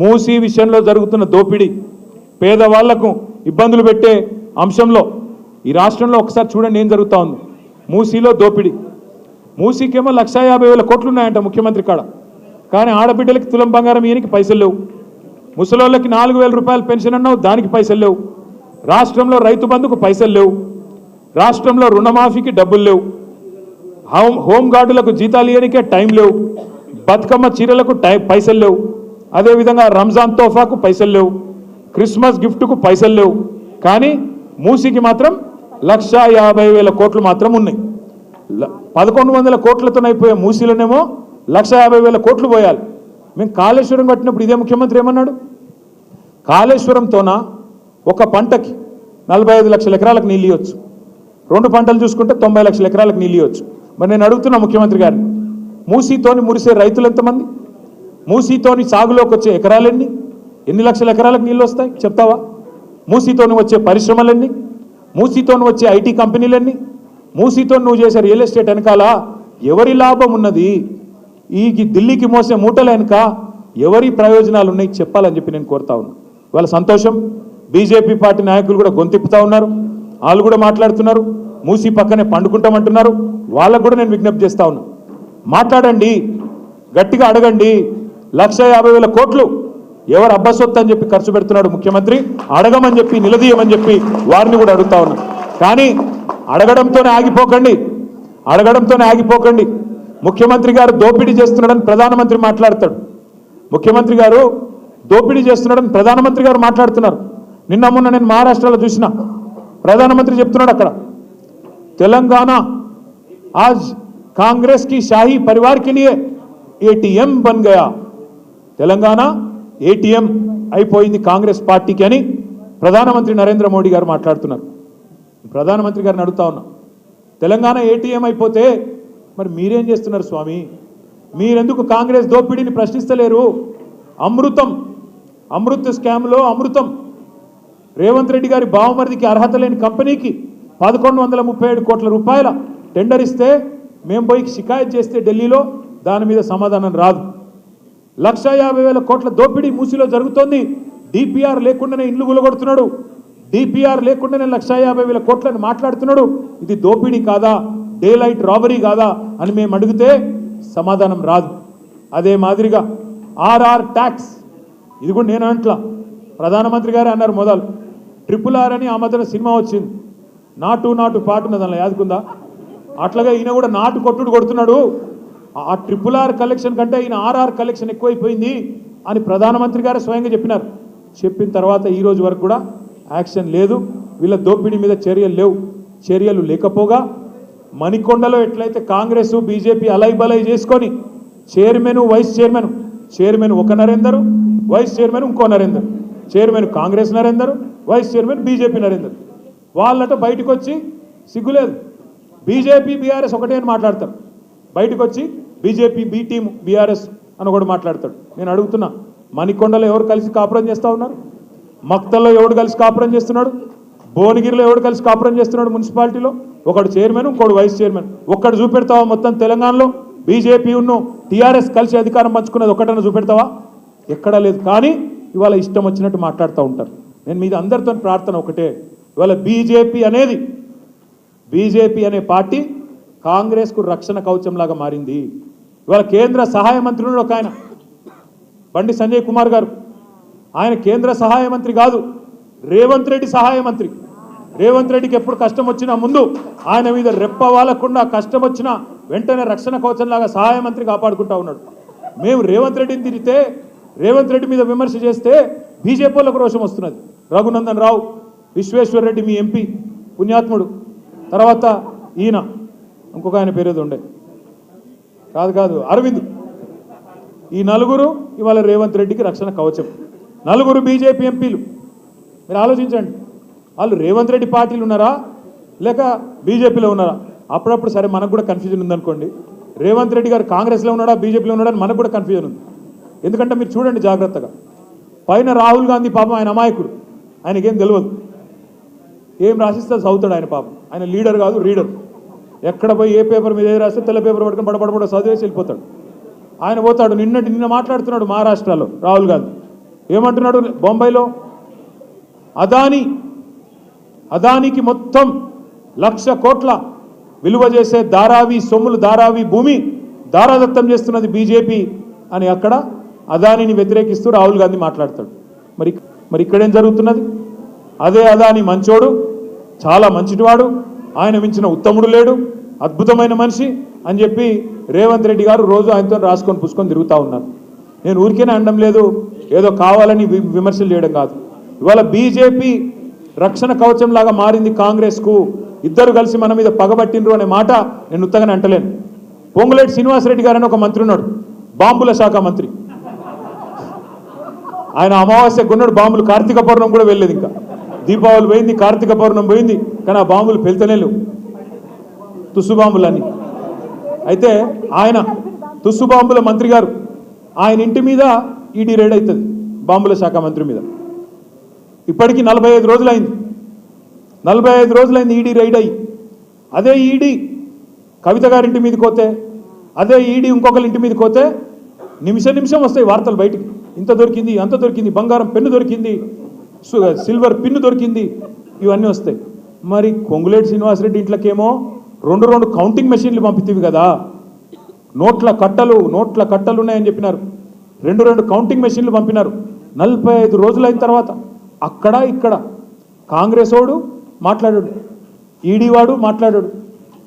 మూసీ విషయంలో జరుగుతున్న దోపిడీ పేదవాళ్ళకు ఇబ్బందులు పెట్టే అంశంలో ఈ రాష్ట్రంలో ఒకసారి చూడండి ఏం జరుగుతూ ఉంది. మూసీలో దోపిడీ. మూసీకేమో లక్ష యాభై వేల కోట్లు ఉన్నాయంట ముఖ్యమంత్రి కాడ. కానీ ఆడబిడ్డలకి తులం బంగారం ఈయనకి పైసలు లేవు. ముసలోళ్ళకి నాలుగు వేల రూపాయలు పెన్షన్ అన్నావు దానికి పైసలు లేవు. రాష్ట్రంలో రైతు బంధుకు పైసలు లేవు. రాష్ట్రంలో రుణమాఫీకి డబ్బులు లేవు. హోం హోంగార్డులకు జీతాలు ఇవ్వడానికే టైం లేవు. బతుకమ్మ చీరలకు టై పైసలు లేవు. అదేవిధంగా రంజాన్ తోఫాకు పైసలు లేవు. క్రిస్మస్ గిఫ్ట్కు పైసలు లేవు. కానీ మూసికి మాత్రం లక్ష యాభై వేల కోట్లు మాత్రం ఉన్నాయి. పదకొండు వందల కోట్లతో అయిపోయే మూసీలోనేమో లక్ష యాభై వేల కోట్లు పోయాలి. మేము కాళేశ్వరం కట్టినప్పుడు ఇదే ముఖ్యమంత్రి ఏమన్నాడు? కాళేశ్వరంతోన ఒక పంటకి నలభై ఐదు లక్షల ఎకరాలకు నీళ్ళు ఇవ్వచ్చు. రెండు పంటలు చూసుకుంటే తొంభై లక్షల ఎకరాలకు నీళ్ళు ఇవ్వచ్చు. మరి నేను అడుగుతున్నా ముఖ్యమంత్రి గారిని మూసీతోని మురిసే రైతులు ఎంతమంది? మూసీతోని సాగులోకి వచ్చే ఎకరాలన్నీ? ఎన్ని లక్షల ఎకరాలకు నీళ్ళు వస్తాయి చెప్తావా? మూసీతోని వచ్చే పరిశ్రమలన్నీ? మూసీతోని వచ్చే ఐటీ కంపెనీలన్నీ? మూసీతో నువ్వు చేసే రియల్ ఎస్టేట్ వెనకాల ఎవరి లాభం ఉన్నది? ఈ ఢిల్లీకి మోసే మూటల వెనుక ఎవరి ప్రయోజనాలు ఉన్నాయి చెప్పాలని చెప్పి నేను కోరుతా ఉన్నా. వాళ్ళ సంతోషం. బీజేపీ పార్టీ నాయకులు కూడా గొంతిప్పుతా ఉన్నారు. వాళ్ళు కూడా మాట్లాడుతున్నారు. మూసి పక్కనే పండుకుంటామంటున్నారు. వాళ్ళకు కూడా నేను విజ్ఞప్తి చేస్తా ఉన్నా. మాట్లాడండి. గట్టిగా అడగండి. లక్ష యాభై వేల కోట్లు. ఎవరు అబ్బసొత్తు అని చెప్పి ఖర్చు పెడుతున్నాడు ముఖ్యమంత్రి? అడగమని చెప్పి నిలదీయమని చెప్పి వారిని కూడా అడుగుతా ఉన్నా. కానీ అడగడంతోనే ఆగిపోకండి. అడగడంతోనే ఆగిపోకండి. ముఖ్యమంత్రి గారు దోపిడీ చేస్తున్నాడని ప్రధానమంత్రి మాట్లాడతాడు. ముఖ్యమంత్రి గారు దోపిడీ చేస్తున్నాడని ప్రధానమంత్రి గారు మాట్లాడుతున్నారు. నిన్న మొన్న నేను మహారాష్ట్రలో చూసిన. ప్రధానమంత్రి చెప్తున్నాడు అక్కడ. తెలంగాణ ఆజ్ కాంగ్రెస్కి షాహీ పరివార్ కే ఏటీఎం బన్ గయా. తెలంగాణ ఏటీఎం అయిపోయింది కాంగ్రెస్ పార్టీకి అని ప్రధానమంత్రి నరేంద్ర మోడీ గారు మాట్లాడుతున్నారు. ప్రధానమంత్రి గారిని అడుగుతా ఉన్నా తెలంగాణ ఏటీఎం అయిపోతే మరి మీరేం చేస్తున్నారు స్వామి? మీరెందుకు కాంగ్రెస్ దోపిడీని ప్రశ్నిస్తలేరు? అమృతం అమృత స్కామ్లో అమృతం. రేవంత్ రెడ్డి గారి బావమరిదికి అర్హత లేని కంపెనీకి పదకొండు వందల ముప్పై ఏడు కోట్ల రూపాయల టెండర్ ఇస్తే మేము పోయి షికాయత్ చేస్తే ఢిల్లీలో దాని మీద సమాధానం రాదు. లక్ష యాభై వేల కోట్ల దోపిడీ మూసిలో జరుగుతోంది. డిపిఆర్ లేకుండానే ఇండ్లు గులగొడుతున్నాడు. డిపిఆర్ లేకుండానే లక్ష యాభై వేల కోట్లని మాట్లాడుతున్నాడు. ఇది దోపిడీ కాదా? డే లైట్ రాబరీ కాదా? అని మేము అడిగితే సమాధానం రాదు. అదే మాదిరిగా ఆర్ఆర్ ట్యాక్స్. ఇది కూడా నేను అంట్లా ప్రధానమంత్రి గారే అన్నారు మొదలు. ట్రిపుల్ ఆర్ అని ఆ మధ్యన సినిమా వచ్చింది. నాటు నాటు పాటున్నది అందులో యాదుకుందా? అట్లాగే ఈయన కూడా నాటు కొట్టుడు కొడుతున్నాడు. ఆ ట్రిపుల్ ఆర్ కలెక్షన్ కంటే ఈయన ఆర్ఆర్ కలెక్షన్ ఎక్కువైపోయింది అని ప్రధానమంత్రి గారు స్వయంగా చెప్పినారు. చెప్పిన తర్వాత ఈ రోజు వరకు కూడా యాక్షన్ లేదు. వీళ్ళ దోపిడీ మీద చర్యలు లేవు. చర్యలు లేకపోగా మణికొండలో ఎట్లయితే కాంగ్రెస్ బీజేపీ అలైబలై చేసుకొని చైర్మన్ వైస్ చైర్మన్ చైర్మన్ ఒక నరేందర్ వైస్ చైర్మన్ ఇంకో Narender chairman Congress Narender vice chairman BJP Narender. వాళ్ళట బయటకు వచ్చి సిగ్గులేదు. బీజేపీ బీఆర్ఎస్ ఒకటే అని మాట్లాడతారు. బయటకు వచ్చి బీజేపీ బీ టీం బీఆర్ఎస్ అని కూడా మాట్లాడతాడు. నేను అడుగుతున్నా మణికొండలో ఎవరు కలిసి కాపురం చేస్తూ ఉన్నారు? మక్తల్లో ఎవడు కలిసి కాపురం చేస్తున్నాడు? భువనగిరిలో ఎవడు కలిసి కాపురం చేస్తున్నాడు మున్సిపాలిటీలో? ఒకడు చైర్మన్ ఇంకోడు వైస్ చైర్మన్. ఒక్కడు చూపెడతావా మొత్తం తెలంగాణలో? బీజేపీ ఉన్ను టీఆర్ఎస్ కలిసి అధికారం పంచుకున్నది ఒకటన్నా చూపెడతావా? ఎక్కడా లేదు. కానీ ఇవాళ ఇష్టం వచ్చినట్టు మాట్లాడుతూ ఉంటారు. నేను మీద అందరితో ప్రార్థన ఒకటే. ఇవాళ బీజేపీ అనేది బీజేపీ అనే పార్టీ కాంగ్రెస్కు రక్షణ కవచంలాగా మారింది. ఇవాళ కేంద్ర సహాయ మంత్రి ఉన్నాడు ఒక ఆయన. బండి సంజయ్ కుమార్ గారు. ఆయన కేంద్ర సహాయ మంత్రి కాదు రేవంత్ రెడ్డి సహాయ మంత్రి. రేవంత్ రెడ్డికి ఎప్పుడు కష్టం వచ్చినా ముందు ఆయన మీద రెప్ప వాళ్ళకుండా కష్టం వచ్చినా వెంటనే రక్షణ కవచంలాగా సహాయ మంత్రి కాపాడుకుంటా ఉన్నాడు. మేము రేవంత్ రెడ్డిని తిరిగితే రేవంత్ రెడ్డి మీద విమర్శ చేస్తే బీజేపీలకు రోషం వస్తున్నది. రఘునందన్ రావు విశ్వేశ్వర్ రెడ్డి మీ ఎంపీ పుణ్యాత్ముడు. తర్వాత ఈయన. ఇంకొక ఆయన పేరేదో ఉండే. కాదు కాదు అరవింద్. ఈ నలుగురు ఇవాళ రేవంత్ రెడ్డికి రక్షణ కవచం. నలుగురు బీజేపీ ఎంపీలు. మీరు ఆలోచించండి. వాళ్ళు రేవంత్ రెడ్డి పార్టీలు ఉన్నారా? లేక బీజేపీలో ఉన్నారా? అప్పుడప్పుడు సరే మనకు కూడా కన్ఫ్యూజన్ ఉందనుకోండి. రేవంత్ రెడ్డి గారు కాంగ్రెస్లో ఉన్నాడా? బీజేపీలో ఉన్నాడా అని మనకు కూడా కన్ఫ్యూజన్ ఉంది. ఎందుకంటే మీరు చూడండి జాగ్రత్తగా. పైన రాహుల్ గాంధీ పాపం ఆయన అమాయకుడు. ఆయనకేం తెలియదు ఏం రాసిస్తే చదువుతాడు ఆయన పాపం. ఆయన లీడర్ కాదు రీడర్. ఎక్కడ పోయి ఏ పేపర్ మీద ఏది రాస్తే తెల్ల పేపర్ పట్టుకొని పడబడబడ చదివేసి వెళ్ళిపోతాడు. ఆయన పోతాడు నిన్నటి నిన్న మాట్లాడుతున్నాడు మహారాష్ట్రలో రాహుల్ గాంధీ. ఏమంటున్నాడు బొంబాయిలో? అదాని అదానికి మొత్తం లక్ష కోట్ల విలువ చేసే దారావి సొమ్ములు దారావి భూమి దారాదత్తం చేస్తున్నది బీజేపీ అని అక్కడ అదానిని వ్యతిరేకిస్తూ రాహుల్ గాంధీ మాట్లాడతాడు. మరి మరి ఇక్కడేం జరుగుతున్నది? అదే అదాని మంచోడు చాలా మంచిటివాడు ఆయన మించిన ఉత్తముడు లేడు అద్భుతమైన మనిషి అని చెప్పి రేవంత్ రెడ్డి గారు రోజు ఆయనతో రాసుకొని పుసుకొని తిరుగుతూ ఉన్నారు. నేను ఊరికేనే అనడం లేదు ఏదో కావాలని వి- విమర్శలు చేయడం కాదు. ఇవాళ బీజేపీ రక్షణ కవచం లాగా మారింది కాంగ్రెస్కు ఇద్దరు కలిసి మన మీద పగబట్టిండ్రు అనే మాట నేను ఉత్తగానే అంటలేను. పొంగులేటి శ్రీనివాసరెడ్డి గారు అని ఒక మంత్రి ఉన్నాడు బాంబుల శాఖ మంత్రి. ఆయన అమావాస్య కొన్నాడు బాంబులు కార్తీక పౌర్ణం కూడా వెళ్ళలేదు ఇంకా. దీపావళి పోయింది కార్తీక పౌర్ణం పోయింది కానీ ఆ బాంబులు పెళ్తనే లేవు. తుస్సు బాంబులన్నీ. అయితే ఆయన తుస్సు బాంబుల మంత్రి గారు ఆయన ఇంటి మీద ఈడీ రైడ్ అవుతుంది బాంబుల శాఖ మంత్రి మీద. ఇప్పటికీ నలభై ఐదు రోజులైంది. నలభై ఐదు రోజులైంది ఈడీ రైడ్ అయ్యి. అదే ఈడీ కవిత గారింటి మీదకి పోతే అదే ఈడీ ఇంకొకరి ఇంటి మీదకి పోతే నిమిషం నిమిషం వస్తాయి వార్తలు బయటికి. ఇంత దొరికింది అంత దొరికింది బంగారం పెన్ను దొరికింది సిల్వర్ పిన్ను దొరికింది ఇవన్నీ వస్తాయి. మరి కొంగులేటి శ్రీనివాసరెడ్డి ఇంట్లోకేమో రెండు రెండు కౌంటింగ్ మెషిన్లు పంపితేవి కదా. నోట్ల కట్టలు నోట్ల కట్టలు ఉన్నాయని చెప్పినారు. రెండు రెండు కౌంటింగ్ మెషిన్లు పంపినారు. నలభై ఐదు రోజులైన తర్వాత అక్కడ ఇక్కడ కాంగ్రెస్ వాడు మాట్లాడాడు. ఈడీ వాడు మాట్లాడాడు.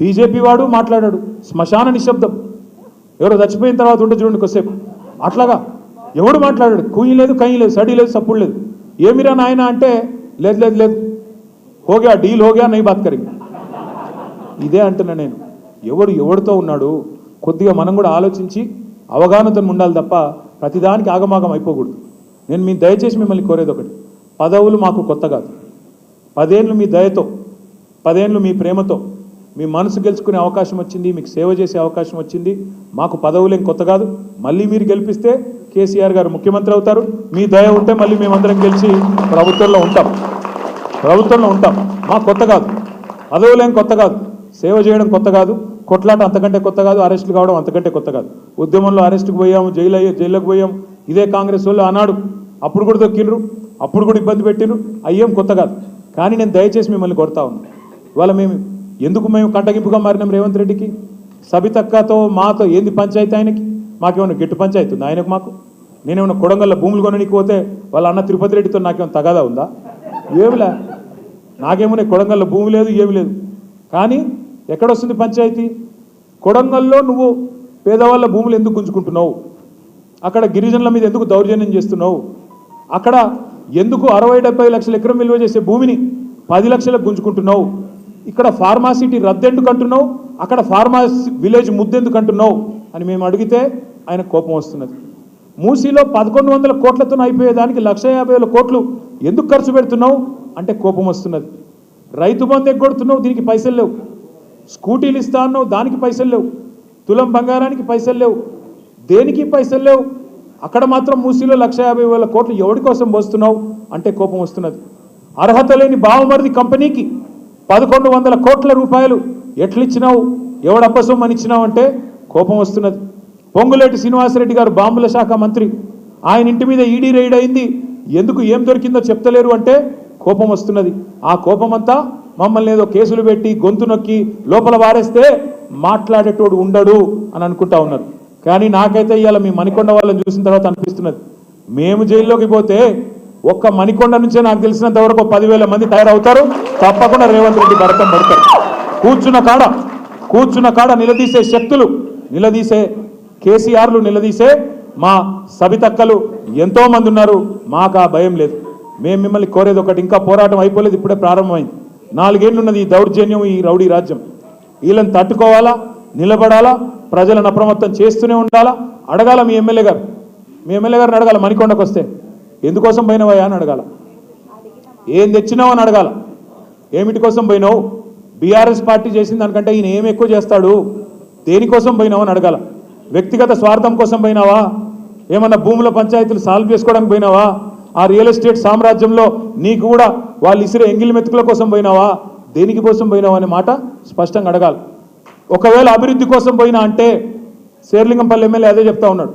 బీజేపీ వాడు మాట్లాడాడు. శ్మశాన నిశ్శబ్దం. ఎవరో చచ్చిపోయిన తర్వాత ఉంటే చూడండి కొద్దిసేపు. అట్లాగా ఎవడు మాట్లాడాడు? కుయ్యి లేదు కయ్యి లేదు సడి లేదు సప్పుడు లేదు. ఏమిరా నాయన అంటే లేదు లేదు లేదు. హోగా డీల్ హోగా నై బాత్ కరింగ్. ఇదే అంటున్నా నేను. ఎవడు ఎవడితో ఉన్నాడు కొద్దిగా మనం కూడా ఆలోచించి అవగాహనతో ఉండాలి తప్ప ప్రతిదానికి ఆగమాగం అయిపోకూడదు. నేను మీ దయచేసి మిమ్మల్ని కోరేది ఒకటి. పదవులు మాకు కొత్త కాదు. పదేళ్ళు మీ దయతో పదేళ్ళు మీ ప్రేమతో మీ మనసు గెలుచుకునే అవకాశం వచ్చింది మీకు సేవ చేసే అవకాశం వచ్చింది మాకు పదవులేం కొత్త కాదు. మళ్ళీ మీరు గెలిపిస్తే కేసీఆర్ గారు ముఖ్యమంత్రి అవుతారు. మీ దయ ఉంటే మళ్ళీ మేమందరం గెలిచి ప్రభుత్వంలో ఉంటాం. ప్రభుత్వంలో ఉంటాం. మాకు కొత్త కాదు. పదవులేం కొత్త కాదు. సేవ చేయడం కొత్త కాదు. కొట్లాట అంతకంటే కొత్త కాదు. అరెస్టులు కావడం అంతకంటే కొత్త కాదు. ఉద్యమంలో అరెస్టుకు పోయాము జైలు అయ్యే జైల్లోకి పోయాం ఇదే కాంగ్రెస్ వాళ్ళు అన్నాడు అప్పుడు కూడా దొక్కిండ్రు. అప్పుడు కూడా ఇబ్బంది పెట్టిండ్రు. అయ్యేం కొత్త కాదు. కానీ నేను దయచేసి మిమ్మల్ని కొడతా ఉన్నాను ఇవాళ మేము ఎందుకు మేము కంటగింపుగా మారినాం రేవంత్ రెడ్డికి? సబితక్కతో మాతో ఏంది పంచాయతీ ఆయనకి? మాకేమైనా గెట్టు పంచాయతీ ఉంది ఆయనకు మాకు? నేనేమైనా కొడంగల్లో భూములు కొనడానికి పోతే వాళ్ళ అన్న తిరుపతి రెడ్డితో నాకేమైనా తగాదా ఉందా? ఏమిలే? నాకేమో కొడంగల్లో భూమి లేదు ఏమి లేదు. కానీ ఎక్కడొస్తుంది పంచాయతీ? కొడంగల్లో నువ్వు పేదవాళ్ళ భూములు ఎందుకు గుంజుకుంటున్నావు? అక్కడ గిరిజనుల మీద ఎందుకు దౌర్జన్యం చేస్తున్నావు? అక్కడ ఎందుకు అరవై డెబ్బై లక్షల ఎకరం విలువ చేసే భూమిని పది లక్షలకు గుంజుకుంటున్నావు? ఇక్కడ ఫార్మాసిటీ రద్దెందుకు అంటున్నావు? అక్కడ ఫార్మాసి విలేజ్ ముద్దెందుకు అంటున్నావు? అని మేము అడిగితే ఆయన కోపం వస్తున్నది. మూసీలో పదకొండు వందల కోట్లతో అయిపోయేదానికి లక్ష యాభై వేల కోట్లు ఎందుకు ఖర్చు పెడుతున్నావు? అంటే కోపం వస్తున్నది. రైతు బంధు ఎగ్గొడుతున్నావు దీనికి పైసలు లేవు. స్కూటీలు ఇస్తా అన్నావు దానికి పైసలు లేవు. తులం బంగారానికి పైసలు లేవు. దేనికి పైసలు లేవు? అక్కడ మాత్రం మూసీలో లక్ష యాభై వేల కోట్లు ఎవడి కోసం పోస్తున్నావు అంటే కోపం వస్తున్నది. అర్హత లేని బావమరిది కంపెనీకి పదకొండు వందల కోట్ల రూపాయలు ఎట్లిచ్చినావు? ఎవడప్పసొమ్మని ఇచ్చినావు అంటే కోపం వస్తున్నది. పొంగులేటి శ్రీనివాసరెడ్డి గారు బాంబుల శాఖ మంత్రి. ఆయన ఇంటి మీద ఈడీ రైడ్ అయింది. ఎందుకు ఏం దొరికిందో చెప్తలేరు అంటే కోపం వస్తున్నది. ఆ కోపమంతా మమ్మల్ని ఏదో కేసులు పెట్టి గొంతు నొక్కి లోపల వారేస్తే మాట్లాడేటోడు ఉండడు అని అనుకుంటా ఉన్నారు. కానీ నాకైతే ఇవాళ మీ మణికొండ వాళ్ళని చూసిన తర్వాత అనిపిస్తున్నది. మేము జైల్లోకి పోతే ఒక్క మణికొండ నుంచే నాకు తెలిసినంత వరకు ఒక పదివేల మంది తయారవుతారు. తప్పకుండా రేవంత్ రెడ్డి భరతం పడతారు. కూర్చున్న కాడ కూర్చున్న కాడ నిలదీసే శక్తులు నిలదీసే కేసీఆర్లు నిలదీసే మా సబితక్కలు ఎంతోమంది ఉన్నారు. మాకు ఆ భయం లేదు. మేము మిమ్మల్ని కోరేది ఒకటి ఇంకా పోరాటం అయిపోలేదు ఇప్పుడే ప్రారంభమైంది. నాలుగేళ్ళు ఉన్నది ఈ దౌర్జన్యం ఈ రౌడీ రాజ్యం. వీళ్ళని తట్టుకోవాలా? నిలబడాలా? ప్రజలను అప్రమత్తం చేస్తూనే ఉండాలా? అడగాల మీ ఎమ్మెల్యే గారు. మీ ఎమ్మెల్యే గారిని అడగాల మణికొండకు వస్తే. ఎందుకోసం పోయినవయ్యా అని అడగాల. ఏం తెచ్చినావు అని అడగాల. ఏమిటి కోసం పోయినావు? బీఆర్ఎస్ పార్టీ చేసిన దానికంటే ఈయన ఏం ఎక్కువ చేస్తాడు? దేనికోసం పోయినావు అని అడగాల. వ్యక్తిగత స్వార్థం కోసం పోయినావా? ఏమన్నా భూముల పంచాయతీలు సాల్వ్ చేసుకోవడానికి పోయినావా? ఆ రియల్ ఎస్టేట్ సామ్రాజ్యంలో నీకు కూడా వాళ్ళు ఇసిరే ఎంగిలి మెతుకుల కోసం పోయినావా? దేనికి కోసం పోయినావా అనే మాట స్పష్టంగా అడగాలి. ఒకవేళ అభివృద్ధి కోసం పోయినా అంటే శేర్లింగంపల్లి ఎమ్మెల్యే అదే చెప్తా ఉన్నాడు.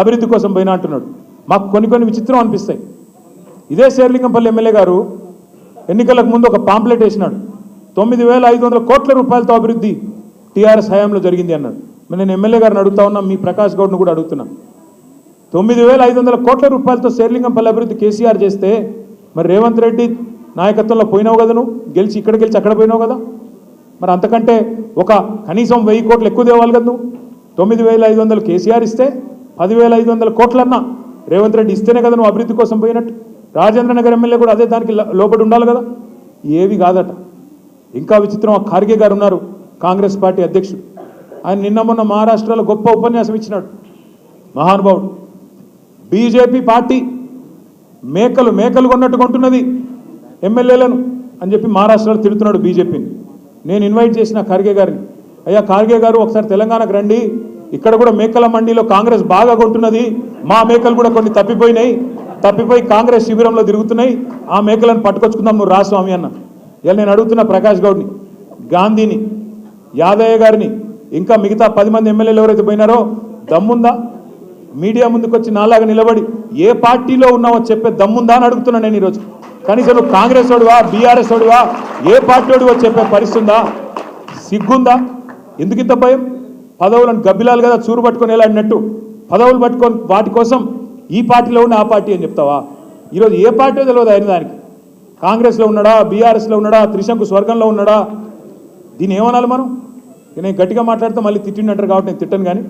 అభివృద్ధి కోసం పోయినా అంటున్నాడు. మాకు కొన్ని కొన్ని విచిత్రం అనిపిస్తాయి. ఇదే శేర్లింగంపల్లి ఎమ్మెల్యే గారు ఎన్నికలకు ముందు ఒక పాంప్లెట్ వేసినాడు. తొమ్మిది వేల ఐదు వందల కోట్ల రూపాయలతో అభివృద్ధి టీఆర్ఎస్ హయాంలో జరిగింది అన్నాడు. నేను ఎమ్మెల్యే గారిని అడుగుతా ఉన్నా మీ ప్రకాష్ గౌడ్ను కూడా అడుగుతున్నా. తొమ్మిది వేల ఐదు వందల కోట్ల రూపాయలతో శేర్లింగంపల్లి అభివృద్ధి కేసీఆర్ చేస్తే మరి రేవంత్ రెడ్డి నాయకత్వంలో పోయినావు కదా నువ్వు? గెలిచి ఇక్కడ గెలిచి అక్కడ పోయినావు కదా? మరి అంతకంటే ఒక కనీసం వెయ్యి కోట్లు ఎక్కువ తేవాలి కదా నువ్వు? తొమ్మిది వేల ఐదు వందలు కేసీఆర్ ఇస్తే పదివేల ఐదు వందల కోట్లన్నా రేవంత్ రెడ్డి ఇస్తేనే కదా నువ్వు అభివృద్ధి కోసం పోయినట్టు. రాజేంద్ర నగర్ ఎమ్మెల్యే కూడా అదే దానికి లోపడి ఉండాలి కదా? ఏవి కాదట. ఇంకా విచిత్రం ఆ ఖార్గే గారు ఉన్నారు కాంగ్రెస్ పార్టీ అధ్యక్షుడు. ఆయన నిన్న మొన్న మహారాష్ట్రలో గొప్ప ఉపన్యాసం ఇచ్చినాడు. మహానుభావుడు. బీజేపీ పార్టీ మేకలు మేకలు కొన్నట్టు కొంటున్నది ఎమ్మెల్యేలను అని చెప్పి మహారాష్ట్రలో తిడుతున్నాడు బీజేపీని. నేను ఇన్వైట్ చేసిన ఖార్గే గారిని. అయ్యా ఖార్గే గారు ఒకసారి తెలంగాణకు రండి. ఇక్కడ కూడా మేకల మండీలో కాంగ్రెస్ బాగా కొంటున్నది. మా మేకలు కూడా కొన్ని తప్పిపోయినాయి. తప్పిపోయి కాంగ్రెస్ శిబిరంలో తిరుగుతున్నాయి. ఆ మేకలను పట్టుకొచ్చుకుందాం నువ్వు రాస్వామి అన్న. ఇలా నేను అడుగుతున్న ప్రకాష్ గౌడ్ని గాంధీని యాదయ్య గారిని ఇంకా మిగతా పది మంది ఎమ్మెల్యేలు ఎవరైతే పోయినారో దమ్ముందా? మీడియా ముందుకు వచ్చి నాలాగా నిలబడి ఏ పార్టీలో ఉన్నావో చెప్పే దమ్ముందా అని అడుగుతున్నా నేను ఈరోజు. కనీసం నువ్వు కాంగ్రెస్ వాడువా బీఆర్ఎస్ వాడువా ఏ పార్టీ వాడువో చెప్పే పరిస్థితి ఉందా? సిగ్గుందా? ఎందుకు ఇంత భయం? పదవులను గబ్బిలాలు కదా చూరు పట్టుకొని వెళ్ళాడినట్టు పదవులు పట్టుకొని వాటి కోసం ఈ పార్టీలో ఉన్న ఆ పార్టీ అని చెప్తావా? ఈరోజు ఏ పార్టీ తెలియదు అయిన దానికి? కాంగ్రెస్లో ఉన్నాడా బీఆర్ఎస్లో ఉన్నాడా త్రిశంకు స్వర్గంలో ఉన్నాడా? దీన్ని ఏమనాలి మనం? నేను గట్టిగా మాట్లాడితే మళ్ళీ తిట్టిండంటారు కాబట్టి నేను తిట్టను కానీ